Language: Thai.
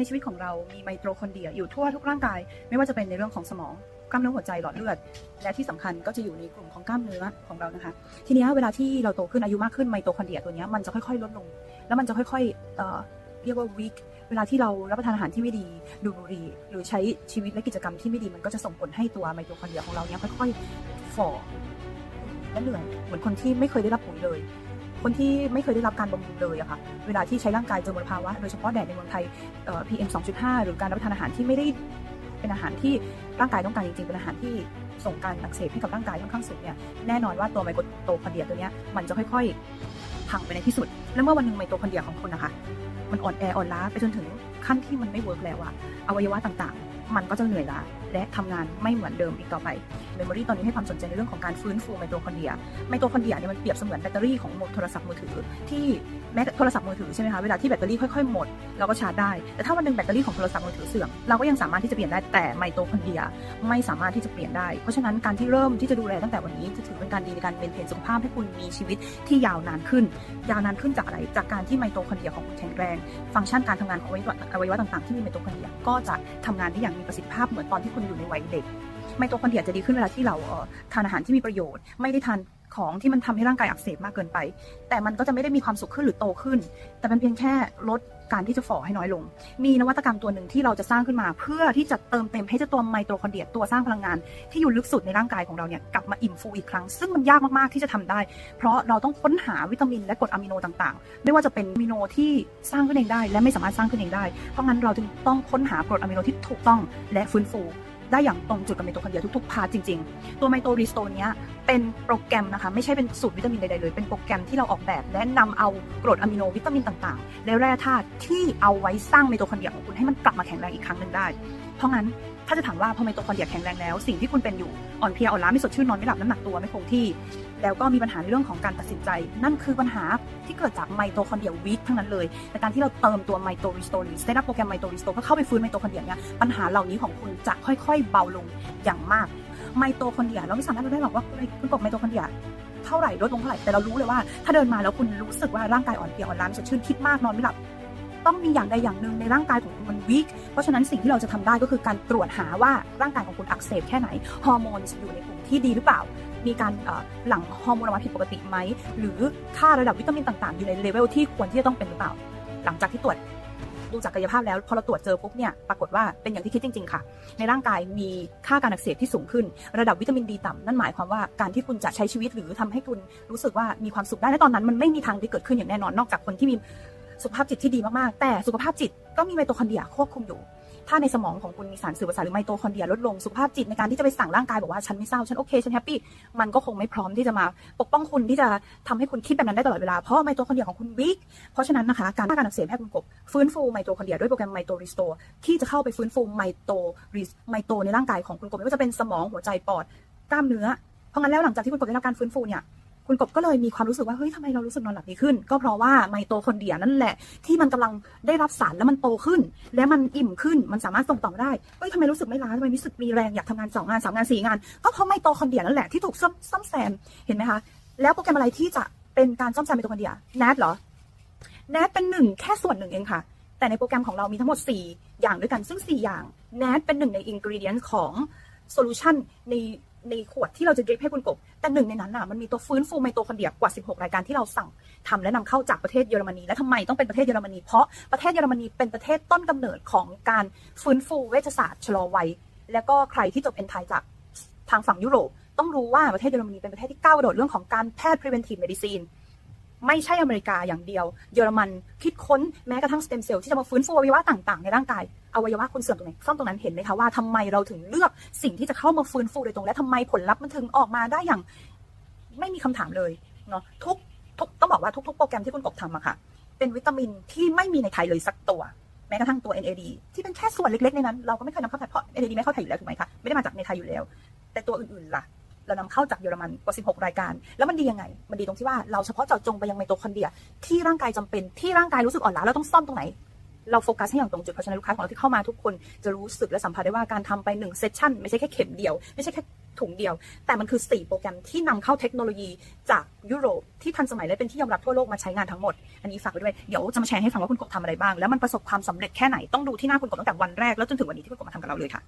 ในชีวิตของเรามีไมโตคอนเดรียอยู่ทั่วทุกร่างกาย ไม่ว่าจะเป็นในเรื่องของสมองกล้ามเนื้อหัวใจหลอดเลือด และที่สำคัญก็จะอยู่ในกลุ่มของกล้ามเนื้อของเรานะคะ ทีนี้เวลาที่เราโตขึ้นอายุมากขึ้นไมโตคอนเดรียตัวนี้มันจะค่อยๆ ลดลง แล้วมันจะค่อยๆเอ่อเรียกว่า weak เวลาที่เรารับประทานอาหารที่ไม่ดีดูดบุหรี่หรือใช้ชีวิตและกิจกรรมที่ไม่ดีมันก็จะส่งผลให้ตัวไมโตคอนเดรียของเราเนี้ยค่อยๆฝ่อและเหนื่อยเหมือนคนที่ไม่เคยได้รับปุ๋ยเลย คนที่ไม่เคยได้รับการบำรุงเลยอะค่ะเวลาที่ใช้ร่างกายเจอมลภาวะโดยเฉพาะแดดในเมืองไทยเอ่อ PM 2.5 หรือการรับประทานอาหารที่ไม่ได้เป็นอาหารที่ร่างกายต้องการจริงๆ เป็นอาหารที่ส่งการอักเสบให้กับร่างกายค่อนข้างสูงเนี่ยแน่นอนว่าตัวไมโตคอนเดรียตัวเนี้ยมันจะค่อยๆพังไปในที่สุด แล้วเมื่อวันหนึ่งไมโตคอนเดรียของคุณนะคะมันอ่อนแออ่อนล้าไปจนถึงขั้นที่มันไม่เวิร์กแล้วอะอวัยวะต่างๆ มันก็จะเหนื่อยล้าและทำงานไม่เหมือนเดิมอีกต่อไป เมมโมรีตอนนี้ให้ความสนใจในเรื่องของการฟื้นฟูไมโตคอนเดรียไมโตคอนเดรียเนี่ยมันเปรียบเสมือนแบตเตอรี่ของโทรศัพท์มือถือ ที่แม้โทรศัพท์มือถือใช่ไหมคะเวลาที่แบตเตอรี่ค่อยๆหมดเราก็ชาร์จได้แต่ถ้าวันหนึ่งแบตเตอรี่ของโทรศัพท์มือถือเสื่อมเราก็ยังสามารถที่จะเปลี่ยนได้แต่ไมโตคอนเดรียไม่สามารถที่จะเปลี่ยนได้ เพราะฉะนั้นการที่เริ่มที่จะดูแลตั้งแต่วันนี้จะถือเป็นการดีในการเมนเทนสุขภาพให้คุณมีชีวิตที่ยาวนานขึ้น ยาวนานขึ้นจากอะไรจากการที่ไมโตคอนเดรียของคุณแข็งแรง ฟังก์ชันการทำงานของอวัยวะต่างๆที่มีไมโตคอนเดรียก็จะทำงานได้อย่างมีประสิทธิภาพเหมือนตอนที่คุณอยู่ในวัยเด็ก ไมโตคอนเดรียจะดีขึ้นเวลาที่เราทานอาหารที่มีประโยชน์ ไม่ได้ทานของที่มันทำให้ร่างกายอักเสบมากเกินไป แต่มันก็จะไม่ได้มีความสุขขึ้นหรือโตขึ้น แต่เป็นเพียงแค่ลดการที่จะฝ่อให้น้อยลง มีนวัตกรรมตัวหนึ่งที่เราจะสร้างขึ้นมา เพื่อที่จะเติมเต็มให้เจ้าตัวไมโตคอนเดรียตัวสร้างพลังงาน ที่อยู่ลึกสุดในร่างกายของเราเนี่ยกลับมาอิ่มฟูอีกครั้ง ซึ่งมันยากมากๆที่จะทำได้ เพราะเราต้องค้นหาวิตามินและกรดอะมิโนต่างๆ ไม่ว่าจะเป็นอะมิโนที่สร้างขึ้นเองได้ และไม่สามารถสร้างขึ้นเองได้ เพราะงั้นเราจึงต้องค้นหากรดอะมิโนที่ถูกต้องและฟื้นฟู ได้อย่างตรงจุดกับไมโตคอนเดรียทุกๆพาร์ทจริง ๆ ตัวไมโตรีสโตเนี้ยเป็นโปรแกรมนะคะไม่ใช่เป็นสูตรวิตามินใดๆเลย เป็นโปรแกรมที่เราออกแบบและนำเอากรดอะมิโนวิตามินต่างๆ และแร่ธาตุที่เอาไว้สร้างไมโตคอนเดรียของคุณให้มันกลับมาแข็งแรงอีกครั้งหนึ่งได้ เพราะงั้น ถ้าจะถามว่าพอไมโตคอนเดรียแข็งแรงแล้ว สิ่งที่คุณเป็นอยู่อ่อนเพลียอ่อนล้าไม่สดชื่นนอนไม่หลับน้ำหนักตัวไม่คงที่ แล้วก็มีปัญหาในเรื่องของการตัดสินใจ นั่นคือปัญหาที่เกิดจากไมโตคอนเดรียวีคทั้งนั้นเลยแต่การที่เราเติมตัวไมโตรีสโตหรือเซตอัพโปรแกรมไมโตรีสโตเพื่อเข้าไปฟื้นไมโตคอนเดรียเนี่ยปัญหาเหล่านี้ของคุณจะค่อย ๆ เบาลงอย่างมากไมโตคอนเดรียเราไม่สามารถรู้ได้หรอกว่าคุณกบไมโตคอนเดรียเท่าไหร่ลดลงเท่าไหร่แต่เรารู้เลยว่า ถ้าเดินมาแล้วคุณรู้สึกว่าร่างกายอ่อนเพลียอ่อนล้าไม่สดชื่นคิดมากนอนไม่หลับ ต้องมีอย่างใดอย่างหนึ่งในร่างกายของคุณมันวิกเพราะฉะนั้นสิ่งที่เราจะทำได้ก็คือการตรวจหาว่าร่างกายของคุณอักเสบแค่ไหนฮอร์โมนอยู่ในกลุ่มที่ดีหรือเปล่า มีการหลั่งฮอร์โมนออกมาผิดปกติไหมหรือค่าระดับวิตามินต่างๆ อยู่ในเลเวลที่ควรที่จะต้องเป็นหรือเปล่า หลังจากที่ตรวจดูจากกายภาพแล้วพอเราตรวจเจอปุ๊บเนี่ยปรากฏว่าเป็นอย่างที่คิดจริง ๆ ค่ะ ในร่างกายมีค่าการอักเสบที่สูงขึ้น ระดับวิตามินดีต่ำนั่นหมายความว่าการที่คุณจะใช้ชีวิตหรือทำให้คุณรู้สึกว่ามีความสุขได้และตอนนั้น มันไม่มีทางที่เกิดขึ้นอย่างแน่นอนนอกจากคนที่มี สุขภาพจิตที่ดีมากๆ แต่สุขภาพจิตก็มีไมโตคอนเดรียควบคุมอยู่ ถ้าในสมองของคุณมีสารสื่อประสาทหรือไมโตคอนเดรียลดลงสุขภาพจิตในการที่จะไปสั่งร่างกายบอกว่าฉันไม่เศร้าฉันโอเคฉันแฮปปี้มันก็คงไม่พร้อมที่จะมาปกป้องคุณที่จะทำให้คุณคิดแบบนั้นได้ตลอดเวลาเพราะไมโตคอนเดรียของคุณวิกเพราะฉะนั้นนะคะการการอักเสบให้คุณกบฟื้นฟูไมโตคอนเดรียด้วยโปรแกรมไมโตรีสโตร์ที่จะเข้าไปฟื้นฟูไมโตรีไมโตในร่างกายของคุณกบไม่ว่าจะเป็นสมองหัวใจปอดกล้ามเนื้อเพราะงั้นแล้วหลังจากที่คุณกบได้รับการฟื้นฟูเนี่ย คุณกบก็เลยมีความรู้สึกว่าเฮ้ยทำไมเรารู้สึกนอนหลับดีขึ้น ก็เพราะว่าไมโตคอนเดียนั่นแหละ ที่มันกำลังได้รับสารแล้วมันโตขึ้น และมันอิ่มขึ้นมันสามารถส่งต่อได้เฮ้ยทำไมรู้สึกไม่ล้าทำไมรู้สึกมีแรงอยากทำงานสองงานสามงานสี่งาน ก็เพราะไมโตคอนเดียนั่นแหละที่ถูกซ่อมซ่อมแซมเห็นไหมคะแล้วโปรแกรมอะไรที่จะเป็นการซ่อมแซมไมโตคอนเดีย NAT เหรอ NAT เป็นหนึ่งแค่ส่วนหนึ่งเองค่ะแต่ในโปรแกรมของเรามีทั้งหมด 4 อย่างด้วยกันซึ่ง 4 อย่าง NAT เป็นหนึ่งในอินกรีเดียนของโซลูชันใน ในขวดที่เราจะดริปให้คุณกบ แต่หนึ่งในนั้นน่ะมันมีตัวฟื้นฟูไมโตคอนเดรียกว่า 16 รายการที่เราสั่งทำและนำเข้าจากประเทศเยอรมนีและทำไมต้องเป็นประเทศเยอรมนีเพราะประเทศเยอรมนีเป็นประเทศต้นกำเนิดของการฟื้นฟูเวชศาสตร์ชะลอวัยแล้วก็ใครที่จบเอ็นไทจากทางฝั่งยุโรปต้องรู้ว่าประเทศเยอรมนีเป็นประเทศที่ก้าวกระโดดเรื่องของการแพทย์ preventive medicine ไม่ใช่อเมริกาอย่างเดียว เยอรมันคิดค้นแม้กระทั่งสเต็มเซลล์ที่จะมาฟื้นฟูอวัยวะต่างๆ ในร่างกาย อวัยวะคุณเสื่อมตรงไหนซ่อมตรงนั้นเห็นไหมคะว่าทำไมเราถึงเลือกสิ่งที่จะเข้ามาฟื้นฟูโดยตรงและทำไมผลลัพธ์มันถึงออกมาได้อย่างไม่มีคำถามเลยเนาะทุกทุกต้องบอกว่าทุกๆโปรแกรมที่คุณกบทำอะค่ะ เป็นวิตามินที่ไม่มีในไทยเลยสักตัวแม้กระทั่งตัว NAD ที่เป็นแค่ส่วนเล็กๆในนั้นเราก็ไม่เคยนำเข้าไทยเพราะ NAD ไม่เข้าไทยอยู่แล้วถูกไหมคะไม่ได้มาจากในไทยอยู่แล้ว แต่ตัวอื่นๆล่ะเรานำเข้าจากเยอรมันกว่า 16 รายการ แล้วมันดียังไง มันดีตรงที่ว่าเราเฉพาะเจาะจงไปยังไมโตคอนเดรียที่ร่างกายจำเป็นที่ร่างกายรู้สึกอ่อนล้าเราต้องซ่อมตรงไหน เราโฟกัสให้อย่างตรงจุดเพราะฉะนั้นลูกค้าของเราที่เข้ามาทุกคนจะรู้สึกและสัมผัสได้ว่าการทำไปหนึ่งเซสชั่นไม่ใช่แค่เข็มเดียว ไม่ใช่แค่ถุงเดียว แต่มันคือ 4 โปรแกรมที่นำเข้าเทคโนโลยีจากยุโรปที่ทันสมัยและเป็นที่ยอมรับทั่วโลกมาใช้งานทั้งหมด อันนี้ฝากไว้ด้วย เดี๋ยวจะมาแชร์ให้ฟังว่าคุณกบทำอะไรบ้าง แล้วมันประสบความสำเร็จแค่ไหนต้องดูที่หน้าคุณกบตั้งแต่วันแรกแล้วจนถึงวันนี้ที่คุณกบมาทำกับเราเลยค่ะ